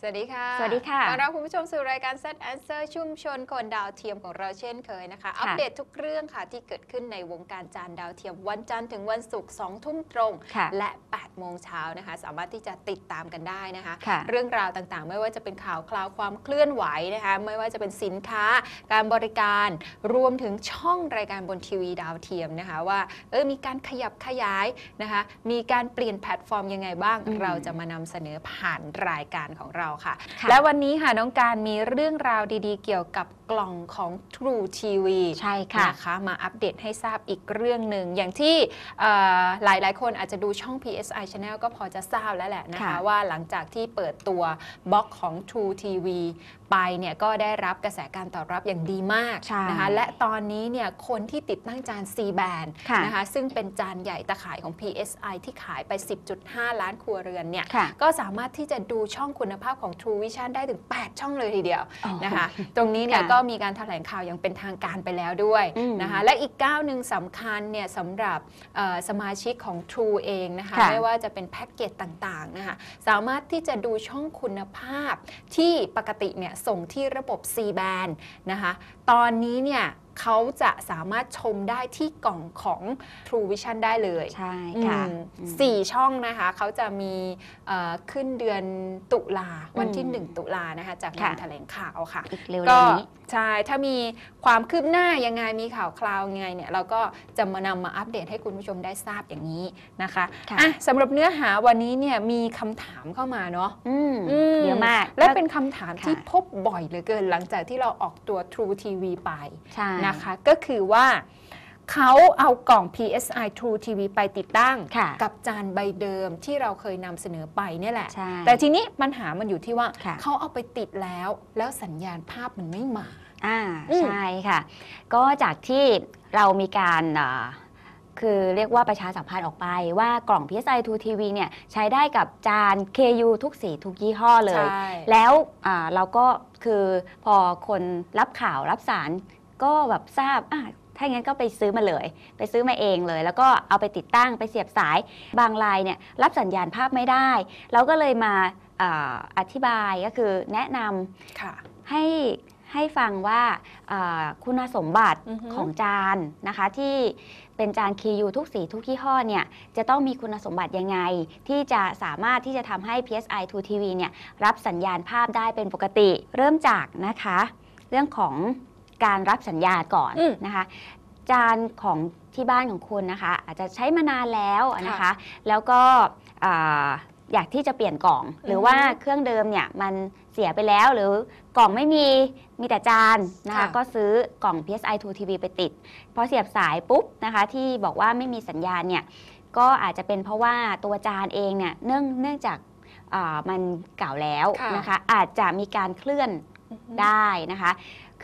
สวัสดีค่ะสวัสดีค่ะต้อนรับคุณผู้ชมสู่รายการ Set Answer ชุมชนคนดาวเทียมของเราเช่นเคยนะคะ อัปเดตทุกเรื่องค่ะที่เกิดขึ้นในวงการจานดาวเทียมวันจันทร์ถึงวันศุกร์2ทุ่มตรงค่ะและ8โมงเช้านะคะ สามารถที่จะติดตามกันได้นะคะค่ะเรื่องราวต่างๆ ไม่ว่าจะเป็นข่าวคราวความเคลื่อนไหวนะคะ ไม่ว่าจะเป็นสินค้า การบริการรวมถึงช่องรายการบนทีวีดาวเทียมนะคะว่าเออมีการขยับขยายนะคะ มีการเปลี่ยนแพลตฟอร์มยังไงบ้างอืมเราจะมานำเสนอผ่านรายการของเราค่ะค่ะ และวันนี้ค่ะน้องการมีเรื่องราวดีๆ เกี่ยวกับกล่องของ True TV ใช่ค่ะนะคะมาอัปเดตให้ทราบอีกเรื่องหนึ่ง อย่างที่เอ่อหลายๆคนอาจจะดูช่อง PSI Channel ก็พอจะทราบแล้วแหละนะคะค่ะว่าหลังจากที่เปิดตัวบล็อกของ True TV ไปเนี่ยก็ได้รับกระแสการตอบรับอย่างดีมากใช่นะคะและตอนนี้เนี่ยคนที่ติดตั้งจาน C band ค่ะนะคะซึ่งเป็นจานใหญ่ตะข่ายของ PSI ที่ขายไป 10.5 ล้านครัวเรือนเนี่ยค่ะก็สามารถที่จะดูช่องคุณภาพของ True Vision ได้ถึง 8 ช่องเลยทีเดียวอ๋อนะคะตรงนี้เนี่ยค่ะก็มีการแถลงข่าวอย่างเป็นทางการไปแล้วด้วยอืมนะคะและอีกก้าวหนึ่งสำคัญเนี่ยสำหรับเอ่อสมาชิกของ True เองนะคะค่ะไม่ว่าจะเป็นแพ็กเกจต่างๆนะคะสามารถที่จะดูช่องคุณภาพที่ปกติเนี่ยส่งที่ระบบ C band นะคะ ตอนนี้เนี่ย เขาจะสามารถชมได้ที่กล่องของ True Vision ได้เลย ใช่ค่ะอืมอืมสี่ช่องนะคะเขาจะมีเอ่อขึ้นเดือนตุลาวันที่ อืม1 ตุลานะคะจากค่ะงานแถลงข่าวค่ะ อีกเร็วก็ๆนี้ ใช่ ถ้ามีความคืบหน้ายังไงมีข่าวคราวยังไงเนี่ยเราก็จะมานำมาอัปเดตให้คุณผู้ชมได้ทราบอย่างนี้นะคะค่ะ อะสำหรับเนื้อหาวันนี้เนี่ยมีคำถามเข้ามาเนาะ อืมอืม เยอะมาก และเป็นคำถามค่ะที่พบบ่อยเหลือเกินหลังจากที่เราออกตัว True TV ไป ใช่นะคะก็คือว่าเขาเอากล่อง PSI True TV ไปติดตั้งค่ะกับจานใบเดิมที่เราเคยนำเสนอไปเนี่ยแหละใช่แต่ทีนี้ปัญหามันอยู่ที่ว่าค่ะเขาเอาไปติดแล้ว แล้วสัญญาณภาพมันไม่มาอ่าอืมใช่ค่ะ ก็จากที่เรามีการอ่าคือเรียกว่าประชาสัมพันธ์ออกไปว่ากล่อง PSI 2 TV เนี่ยใช้ได้กับจาน KU ทุกสีทุกยี่ห้อเลยใช่แล้วอ่าเราก็คือพอคนรับข่าวรับสาร ก็แบบทราบอะถ้างั้นก็ไปซื้อมาเลย ไปซื้อมาเองเลย แล้วก็เอาไปติดตั้งไปเสียบสายบางรายเนี่ยรับสัญญาณภาพไม่ได้ เราก็เลยมาอาอธิบายก็คือแนะนำค่ะให้ให้ฟังว่าอ่าคุณสมบัติอือฮึของจานนะคะที่เป็นจาน KU ทุกสีทุกยี่ห้อเนี่ยจะต้องมีคุณสมบัติยังไง ที่จะสามารถที่จะทำให้ PSI 2 TV เนี่ยรับสัญญาณภาพได้เป็นปกติ เริ่มจากนะคะ เรื่องของ การรับสัญญาณก่อนอืมนะคะ จานของที่บ้านของคุณนะคะ อาจจะใช้มานานแล้วนะคะ แล้วก็อ่าอยากที่จะเปลี่ยนกล่อง หรือว่าเครื่องเดิมเนี่ยมันเสียไปแล้วหรือกล่องไม่มีมีแต่จานนะคะค่ะก็ซื้อกล่อง PSI 2 TV ไปติดพอเสียบสายปุ๊บนะคะ ที่บอกว่าไม่มีสัญญาณเนี่ยก็อาจจะเป็นเพราะว่าตัวจานเองเนี่ยเนื่องเนื่องจากอ่ามันเก่าแล้วค่ะนะคะ อาจจะมีการเคลื่อนอือฮึได้นะคะ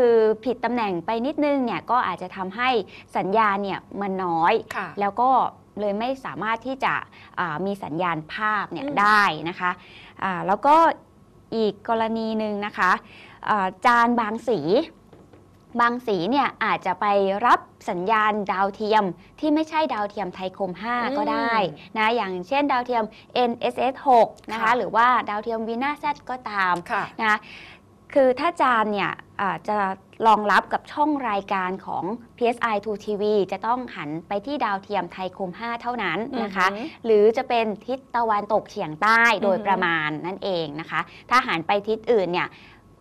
คือผิดตำแหน่งไปนิดนึงเนี่ยก็อาจจะทำให้สัญญาณเนี่ยมันน้อย ค่ะ แล้วก็เลยไม่สามารถที่จะอ่ามีสัญญาณภาพเนี่ยอืม ได้นะคะอ่าแล้วก็อีกกรณีหนึ่งนะคะอ่าจานบางสี บางสีเนี่ยอาจจะไปรับสัญญาณดาวเทียมที่ไม่ใช่ดาวเทียมไทยคม 5 ก็ได้นะอย่างเช่นดาวเทียม NSS 6นะคะค่ะ หรือว่าดาวเทียมวีนาแซก็ตาม ค่ะ นะคะ คือถ้าจานเนี่ยอาจจะรองรับกับช่องรายการของ PSI 2 TV จะต้องหันไปที่ดาวเทียมไทยคม 5 เท่านั้นนะคะอือหือหรือจะเป็นทิศตะวันตกเฉียงใต้โดยอือหือประมาณนั่นเองนะคะ ถ้าหันไปทิศอื่นเนี่ย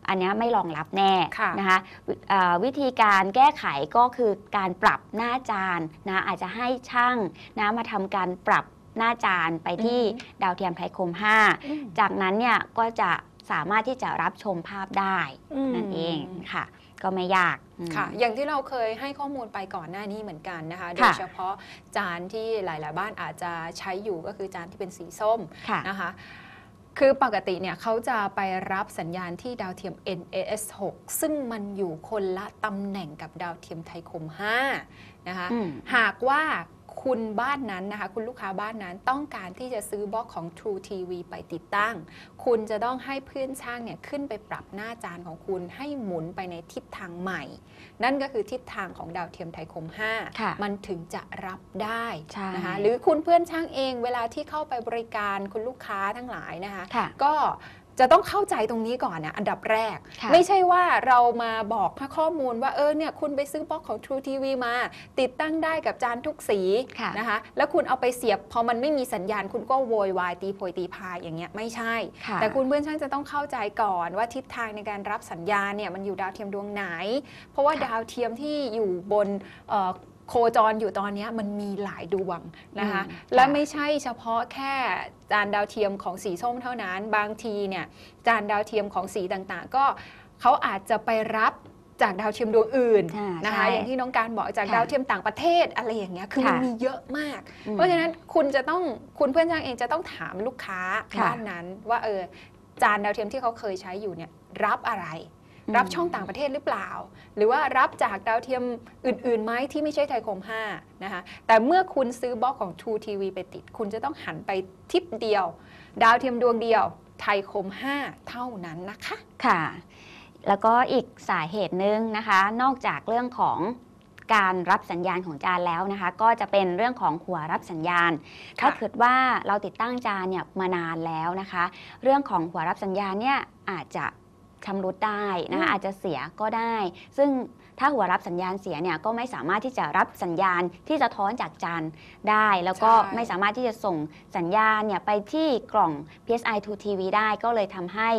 อันเนี้ยไม่รองรับแน่ค่ะนะคะวิเอ่อวิธีการแก้ไขก็คือการปรับหน้าจานนะอาจจะให้ช่างนะมาทำการปรับหน้าจานไปที่อือหืดาวเทียมไทยคมอืม5 จากนั้นเนี่ยก็จะ สามารถที่จะรับชมภาพได้มนั่นเองค่ะ ก็ไม่ยากอืมค่ะ อย่างที่เราเคยให้ข้อมูลไปก่อนหน้านี้เหมือนกันนะคะ โดยเฉพาะจานที่หลาย ๆ บ้านอาจจะใช้อยู่ก็คือจานที่เป็นสีส้มค่ะนะคะคือปกติเนี่ยเขาจะไปรับสัญญาณที่ดาวเทียม NAS 6 ซึ่งมันอยู่คนละตำแหน่งกับดาวเทียมไทยคม 5 นะคะอืมหากว่า คุณบ้านนั้นนะคะ คุณลูกค้าบ้านนั้นต้องการที่จะซื้อบล็อกของ True TV ไปติดตั้ง คุณจะต้องให้เพื่อนช่างเนี่ยขึ้นไปปรับหน้าจานของคุณให้หมุนไปในทิศทางใหม่ นั่นก็คือทิศทางของดาวเทียมไทยคมค่ะ5มันถึงจะรับได้ใช่นะคะหรือคุณเพื่อนช่างเองเวลาที่เข้าไปบริการคุณลูกค้าทั้งหลายนะคะค่ะก็ จะต้องเข้าใจตรงนี้ก่อนนะอันดับแรกค่ะไม่ใช่ว่าเรามาบอกข้อมูลว่าเออเนี่ยคุณไปซื้อบล็อกของ True TV มา ติดตั้งได้กับจานทุกสีค่ะนะคะแล้วคุณเอาไปเสียบพอมันไม่มีสัญญาณคุณก็โวยวายตีโพยตีพายอย่างเงี้ยไม่ใช่ค่ะแต่คุณเพื่อนช่างจะต้องเข้าใจก่อนว่าทิศทางในการรับสัญญาณเนี่ยมันอยู่ดาวเทียมดวงไหน เพราะว่าค่ะดาวเทียมที่อยู่บนเอ่อ โคจรอยู่ตอนเนี้ยมันมีหลายดวงนะคะอืมและค่ะไม่ใช่เฉพาะแค่จานดาวเทียมของสีส้มเท่านั้น บางทีเนี่ยจานดาวเทียมของสีต่างๆ ก็เขาอาจจะไปรับจากดาวเทียมดวงอื่นอ่านะคะใช่อย่างที่น้องการบอกจากค่ะดาวเทียมต่างประเทศอะไรอย่างเงี้ยคือมันค่ะมีเยอะมากอืมเพราะฉะนั้นคุณจะต้องคุณเพื่อนช่างเองจะต้องถามลูกค้าค่ะบ้านนั้นว่าเออจานดาวเทียมที่เขาเคยใช้อยู่เนี่ยรับอะไร รับช่องต่างประเทศหรือเปล่า หรือว่ารับจากดาวเทียมอื่นๆไหมที่ไม่ใช่ไทยคม5นะคะแต่เมื่อคุณซื้อบล็อกของ True TV ไปติด คุณจะต้องหันไปทิปเดียว ดาวเทียมดวงเดียว ไทยคม 5 เท่านั้นนะคะค่ะ แล้วก็อีกสาเหตุหนึ่งนะคะ นอกจากเรื่องของการรับสัญญาณของจานแล้วนะคะ ก็จะเป็นเรื่องของหัวรับสัญญาณ ถ้าเกิดว่าเราติดตั้งจานเนี่ยมานานแล้วนะคะ เรื่องของหัวรับสัญญาณเนี่ยอาจจะ ชำรุดได้นะคะอืมอาจจะเสียก็ได้ ซึ่งถ้าหัวรับสัญญาณเสียเนี่ยก็ไม่สามารถที่จะรับสัญญาณที่สะท้อนจากจานได้ แล้วก็ใช่ ไม่สามารถที่จะส่งสัญญาณเนี่ยไปที่กล่อง PSI 2 TV ได้ก็เลยทำให้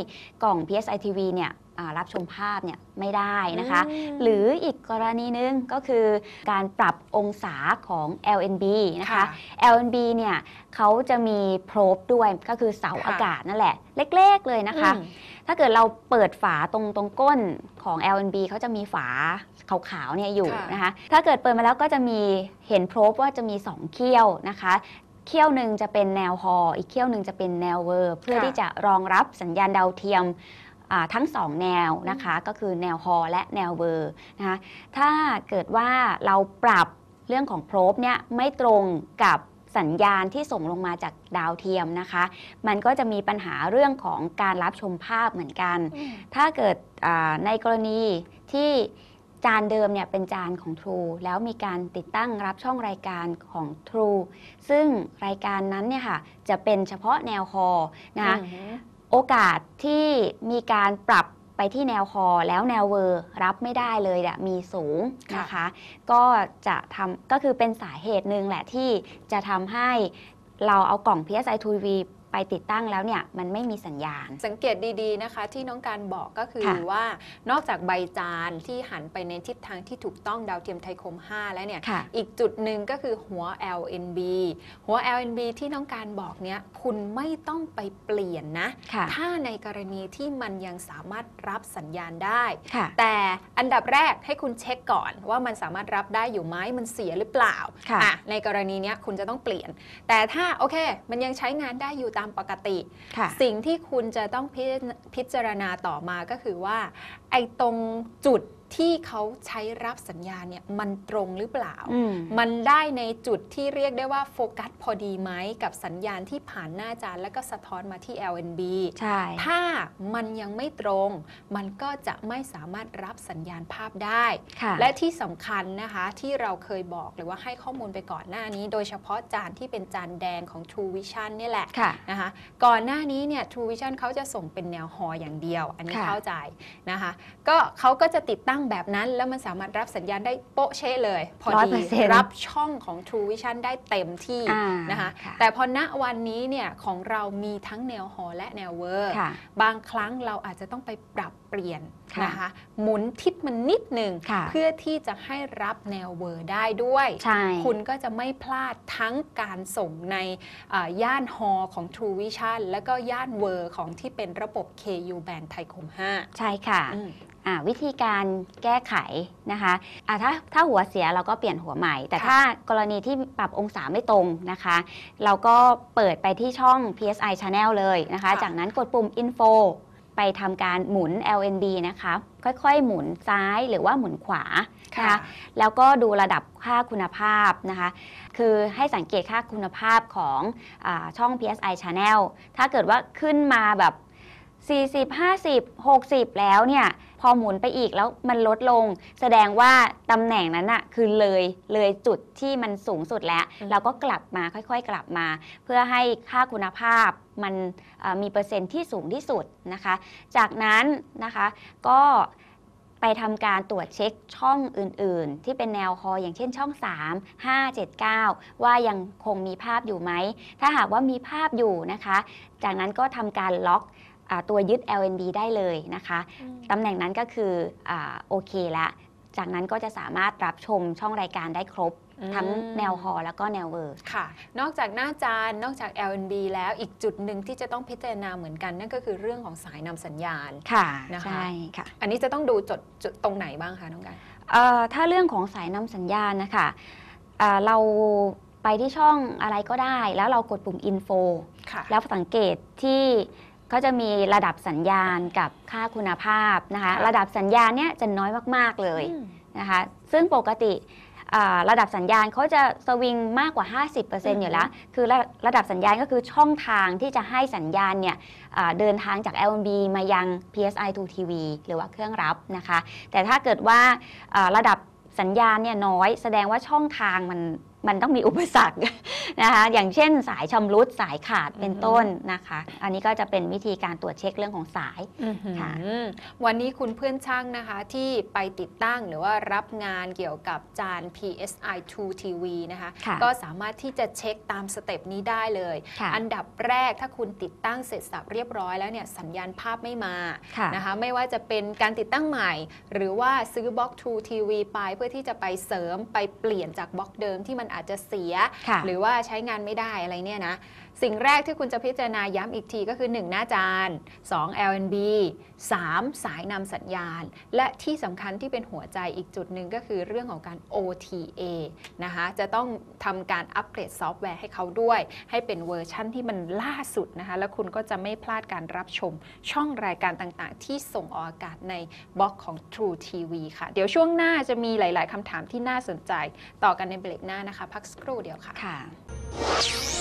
กล่อง PSI TV เนี่ยอ่า รับชมภาพเนี่ยไม่ได้นะคะอืมหรืออีกกรณีหนึงก็คือการปรับองศาของ LNB นะคะ LNB เนี่ยเขาจะมีโพรบด้วยก็คือเสาค่ะอากาศนั่นแหละ เล็กๆเลยนะคะอืมถ้าเกิดเราเปิดฝาตรงตรงก้นของ LNB เขาจะมีฝาขาวๆเนี่ยอยู่ค่ะนะคะ ถ้าเกิดเปิดมาแล้วก็จะมีเห็นโพรบว่าจะมี 2 เขี้ยวนะคะเขี้ยวหนึ่งจะเป็นแนวฮออีกเขี้ยวหนึ่งจะเป็นแนวเวอร์ เพื่อค่ะที่จะรองรับสัญญาณดาวเทียมอ่า ทั้ง 2 แนวนะคะก็คือแนวฮอและแนวเวอร์นะคะถ้าเกิดว่าเราปรับเรื่องของโพรบเนี่ยไม่ตรงกับสัญญาณที่ส่งลงมาจากดาวเทียมนะคะ มันก็จะมีปัญหาเรื่องของการรับชมภาพเหมือนกัน ถ้าเกิดอ่าในกรณีที่จานเดิมเนี่ยเป็นจานของ True แล้วมีการติดตั้งรับช่องรายการของ True ซึ่งรายการนั้นเนี่ยค่ะจะเป็นเฉพาะแนวคอนะคะอือหือ โอกาสที่มีการปรับไปที่แนวคอแล้วแนวเวอร์รับไม่ได้เลยอะมีสูงนะคะ ก็จะทำก็คือเป็นสาเหตุหนึ่งแหละที่จะทำให้เราเอากล่อง PSI 2V ไปติดตั้งแล้วเนี่ยมันไม่มีสัญญาณ สังเกตดีๆนะคะ ที่น้องการบอกก็คือค่ะว่านอกจากใบจานที่หันไปในทิศทางที่ถูกต้องดาวเทียมไทยคม 5 แล้วเนี่ยค่ะอีกจุดหนึ่งก็คือหัว LNB หัว LNB ที่น้องการบอกเนี้ยคุณไม่ต้องไปเปลี่ยนนะ ค่ะถ้าในกรณีที่มันยังสามารถรับสัญญาณได้ ค่ะ แต่อันดับแรกให้คุณเช็คก่อนว่ามันสามารถรับได้อยู่ไหมมันเสียหรือเปล่าค่ะ อะในกรณีเนี้ยคุณจะต้องเปลี่ยน แต่ถ้าโอเค มันยังใช้งานได้อยู่ตามปกติค่ะสิ่งที่คุณจะต้องพิพิจารณาต่อมาก็คือว่า ไอ้ตรงจุด ที่เขาใช้รับสัญญาณเนี่ยมันตรงหรือเปล่าอืมมันได้ในจุดที่เรียกได้ว่าโฟกัสพอดีไหมกับสัญญาณที่ผ่านหน้าจานแล้วก็สะท้อนมาที่ LNB ใช่ ถ้ามันยังไม่ตรง มันก็จะไม่สามารถรับสัญญาณภาพได้ค่ะและที่สำคัญนะคะที่เราเคยบอกหรือว่าให้ข้อมูลไปก่อนหน้านี้ โดยเฉพาะจานที่เป็นจานแดงของ True Vision เนี่ยแหละค่ะนะคะ ก่อนหน้านี้เนี่ย True Vision เขาจะส่งเป็นแนวฮออย่างเดียว อันนี้ค่ะเข้าใจนะคะ ก็เขาก็จะติดตั้งแบบนั้น แล้วมันสามารถรับสัญญาณได้โป๊ะเชะเลย พอดี100%รับช่องของ True Vision ได้เต็มที่อ่านะคะค่ะ แต่พอณวันนี้เนี่ยของเรามีทั้งแนวฮอและแนวเวอร์ ค่ะ บางครั้งเราอาจจะต้องไปปรับเปลี่ยนค่ะ นะคะหมุนทิศมันนิดหนึ่ง ค่ะเพื่อที่จะให้รับแนวเวอร์ได้ด้วย ใช่ คุณก็จะไม่พลาดทั้งการส่งในอ่าย่านฮอของ True Vision แล้วก็ย่านเวอร์ของที่เป็นระบบ KU Band ไทยคมใช่ค่ะ5อืมอ่า วิธีการแก้ไขนะคะอ่าถ้าถ้าหัวเสียเราก็เปลี่ยนหัวใหม่ แต่ค่ะถ้ากรณีที่ปรับองศาไม่ตรงนะคะ เราก็เปิดไปที่ช่อง PSI Channel เลยนะคะ จากนั้นกดปุ่ม Info ไปทำการหมุน LNB นะคะ ค่อยๆ หมุนซ้ายหรือว่าหมุนขวานะคะแล้วก็ดูระดับค่าคุณภาพนะคะ คือให้สังเกตค่าคุณภาพของอาช่อง PSI Channel ถ้าเกิดว่าขึ้นมาแบบ 40 50 60 แล้วเนี่ย พอหมุนไปอีกแล้วมันลดลง แสดงว่าตำแหน่งนั้นอะคือเลยเลยจุดที่มันสูงสุดแล้วอืมเราก็กลับมาค่อยๆ กลับมา เพื่อให้ค่าคุณภาพมันเอ่อมีเปอร์เซ็นต์ที่สูงที่สุดนะคะ จากนั้นนะคะก็ไปทำการตรวจเช็คช่องอื่น ๆ ที่เป็นแนวคออย่างเช่นช่อง 3 5 7 9 ว่ายังคงมีภาพอยู่ไหม ถ้าหากว่ามีภาพอยู่นะคะ จากนั้นก็ทำการล็อกอา ตัวยึด LNB ได้เลยนะคะ ตำแหน่งนั้นก็คืออาโอเคละ จากนั้นก็จะสามารถรับชมช่องรายการได้ครบทั้งแนวฮอแล้วก็แนวเวอร์ค่ะ นอกจากหน้าจานนอกจาก LNB แล้วอีกจุดหนึ่งที่จะต้องพิจารณาเหมือนกัน นั่นก็คือเรื่องของสายนำสัญญาณค่ะนะคะใช่ค่ะ อันนี้จะต้องดูจดจุดตรงไหนบ้างคะน้องกันเอ่อถ้าเรื่องของสายนำสัญญาณนะคะเอ่อเราไปที่ช่องอะไรก็ได้ แล้วเรากดปุ่ม info ค่ะแล้วสังเกตที่ เขาจะมีระดับสัญญาณกับค่าคุณภาพนะคะค่ะระดับสัญญาณเนี่ยจะน้อยมากๆเลยอืมนะคะซึ่งปกติอ่าระดับสัญญาณเขาจะสวิงมากกว่า 50%อยู่แล้ว คือระระดับสัญญาณก็คือช่องทางที่จะให้สัญญาณเนี่ยอ่าเดินทางจาก LNB มายัง PSI 2 TV หรือว่าเครื่องรับนะคะ แต่ถ้าเกิดว่าอ่าระดับสัญญาณเนี่ยน้อยแสดงว่าช่องทางมัน มันต้องมีอุปสรรคนะคะอย่างเช่นสายชำรุดสายขาดเป็นอือฮึต้นนะคะ อันนี้ก็จะเป็นวิธีการตรวจเช็คเรื่องของสายค่ะอืมวันนี้คุณเพื่อนช่างนะคะที่ไปติดตั้งหรือว่ารับงานเกี่ยวกับจาน PSI 2 TV นะคะค่ะก็สามารถที่จะเช็คตามสเต็ปนี้ได้เลยค่ะอันดับแรกถ้าคุณติดตั้งเสร็จสับเรียบร้อยแล้วเนี่ยสัญญาณภาพไม่มาค่ะนะคะไม่ว่าจะเป็นการติดตั้งใหม่ หรือว่าซื้อบล็อก 2 TV ไปเพื่อที่จะไปเสริมไปเปลี่ยนจากบล็อกเดิมที่มันอาจจะเสียค่ะหรือว่าใช้งานไม่ได้อะไรเนี่ยนะสิ่งแรกที่คุณจะพิจารณาย้ำอีกทีก็คือ 1 หน้าจาน 2 LNB 3 สายนำสัญญาณ และที่สำคัญที่เป็นหัวใจอีกจุดหนึ่งก็คือเรื่องของการ OTA นะคะจะต้องทำการอัปเกรดซอฟต์แวร์ให้เขาด้วย ให้เป็นเวอร์ชั่นที่มันล่าสุดนะคะ แล้วคุณก็จะไม่พลาดการรับชมช่องรายการต่างๆ ที่ส่งออกอากาศในบล็อกของ True TV ค่ะ เดี๋ยวช่วงหน้าจะมีหลาย ๆคำถามที่น่าสนใจต่อกันในเบรกหน้านะคะ พักสักครู่เดียวค่ะค่ะ